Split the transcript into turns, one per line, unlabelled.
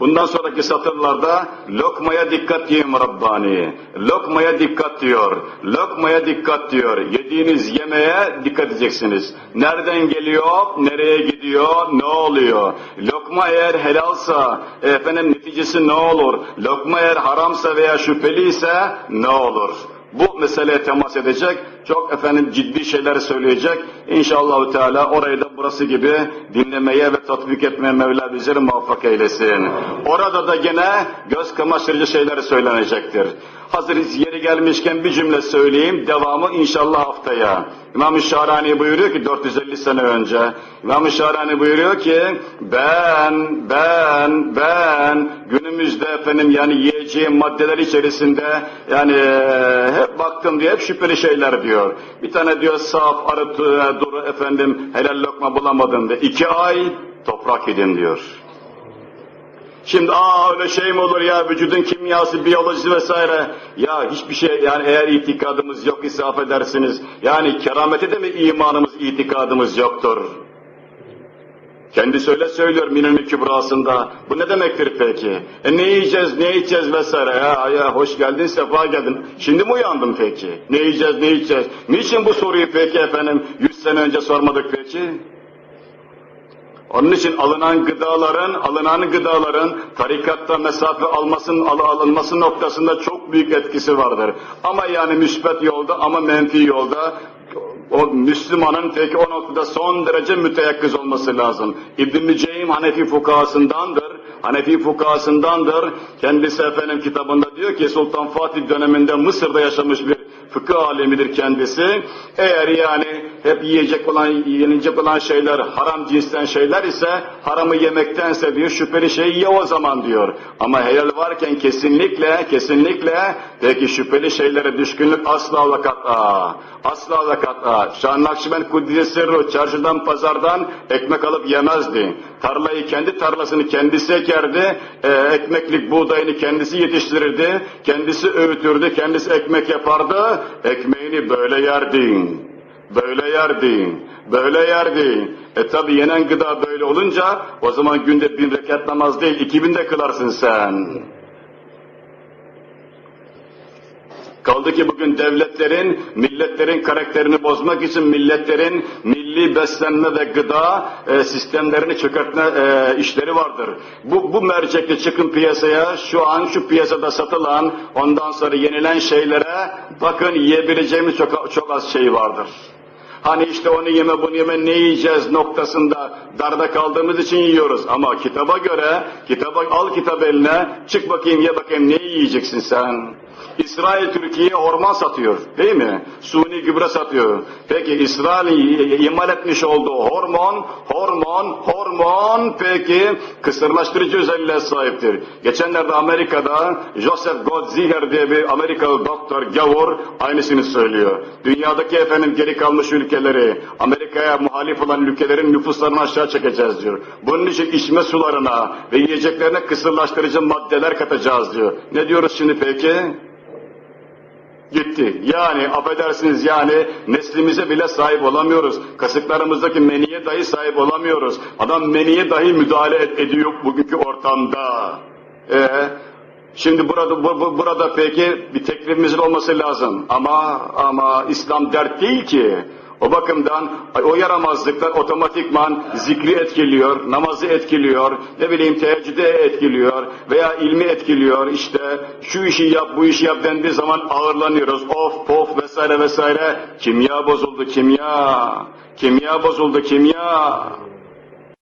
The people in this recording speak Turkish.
Bundan sonraki satırlarda lokmaya dikkat diyeyim Rabbani. Lokmaya dikkat diyor. Lokmaya dikkat diyor. Yediğiniz yemeğe dikkat edeceksiniz. Nereden geliyor, nereye gidiyor, ne oluyor? Lokma eğer helalsa, efendim neticesi ne olur? Lokma eğer haramsa veya şüpheliyse ne olur? Bu meseleye temas edecek, çok efendim ciddi şeyler söyleyecek. İnşallah Teala orayı da burası gibi dinlemeye ve tatbik etmeye Mevla bizleri muvaffak eylesin. Orada da gene göz kamaştırıcı şeyler söylenecektir. Hazır yeri gelmişken bir cümle söyleyeyim, devamı inşallah haftaya. İmam-ı Şahrani buyuruyor ki 450 sene önce, İmam-ı Şahrani buyuruyor ki ben, ben, ben günümüzde efendim yani yiyeceğim maddeler içerisinde yani e, hep baktım diye hep şüpheli şeyler diyor. Bir tane diyor saf, arı, duru efendim helal lokma bulamadım diye. İki ay toprak yedin diyor. Şimdi aa öyle şey mi olur ya vücudun kimyası, biyolojisi vesaire. Ya hiçbir şey yani eğer itikadımız yok ise affedersiniz. Yani keramete de mi imanımız, itikadımız yoktur? Kendisi öyle söylüyor Minel Kübrası'nda. Bu ne demektir peki? E ne yiyeceğiz, ne içeceğiz vesaire. Ya, ya hoş geldin, sefa geldin. Şimdi mi uyandın peki? Ne yiyeceğiz, ne içeceğiz? Niçin bu soruyu peki efendim 100 sene önce sormadık peki? Onun için alınan gıdaların, alınan gıdaların tarikatta mesafe almasın, al, alınması noktasında çok büyük etkisi vardır. Ama yani müsbet yolda ama menfi yolda o Müslümanın peki o noktada son derece müteyakkız olması lazım. İbn-i Ceym Hanefi fukahasındandır. Hanefi fukahasındandır. Kendisi efendim kitabında diyor ki Sultan Fatih döneminde Mısır'da yaşamış bir fıkıh alemidir kendisi. Eğer yani hep yiyecek olan, yenilecek olan şeyler haram cinsten şeyler ise haramı yemektense diyor şüpheli şeyi ye o zaman diyor. Ama helal varken kesinlikle, kesinlikle peki şüpheli şeylere düşkünlük asla ve kat'a. Asla ve kat'a. Şah Nakşibend Kuddise Sirru çarşıdan pazardan ekmek alıp yemezdi. Tarlayı kendi tarlasını kendisi ekerdi. e, ekmeklik buğdayını kendisi yetiştirirdi. Kendisi öğütürdü. Kendisi ekmek yapardı. Ekmeğini böyle yerdi. Böyle yerdi. Böyle yerdi. E tabi yenen gıda böyle olunca o zaman günde bin rekat namaz değil iki bin de kılarsın sen. Kaldı ki bugün devletlerin, milletlerin karakterini bozmak için milletlerin milli beslenme ve gıda e, sistemlerini çökertme e, işleri vardır. Bu, bu mercekle çıkın piyasaya, şu an şu piyasada satılan, ondan sonra yenilen şeylere bakın yiyebileceğimiz çok, çok az şey vardır. Hani işte onu yeme bunu yeme ne yiyeceğiz noktasında darda kaldığımız için yiyoruz. Ama kitaba göre, kitaba al kitap eline, çık bakayım ye bakayım ne yiyeceksin sen? İsrail Türkiye'ye orman satıyor değil mi? Suni gübre satıyor. Peki İsrail'in imal etmiş olduğu hormon, hormon, hormon peki kısırlaştırıcı özelliğe sahiptir. Geçenlerde Amerika'da Joseph Godziher diye bir Amerikalı doktor gavur aynısını söylüyor. Dünyadaki efendim geri kalmış ülkeleri, Amerika'ya muhalif olan ülkelerin nüfuslarını aşağı çekeceğiz diyor. Bunun için içme sularına ve yiyeceklerine kısırlaştırıcı maddeler katacağız diyor. Ne diyoruz şimdi peki? Gitti. Yani affedersiniz yani neslimize bile sahip olamıyoruz. Kasıklarımızdaki meniye dahi sahip olamıyoruz. Adam meniye dahi müdahale ed- ediyor bugünkü ortamda. Ee, şimdi burada bu, bu- burada peki bir teklifimizin olması lazım. Ama ama İslam dert değil ki. O bakımdan o yaramazlıklar otomatikman zikri etkiliyor, namazı etkiliyor, ne bileyim teheccüde etkiliyor veya ilmi etkiliyor. İşte şu işi yap, bu işi yap dendiği zaman ağırlanıyoruz. Of, pof vesaire vesaire. Kimya bozuldu, kimya. Kimya bozuldu, kimya.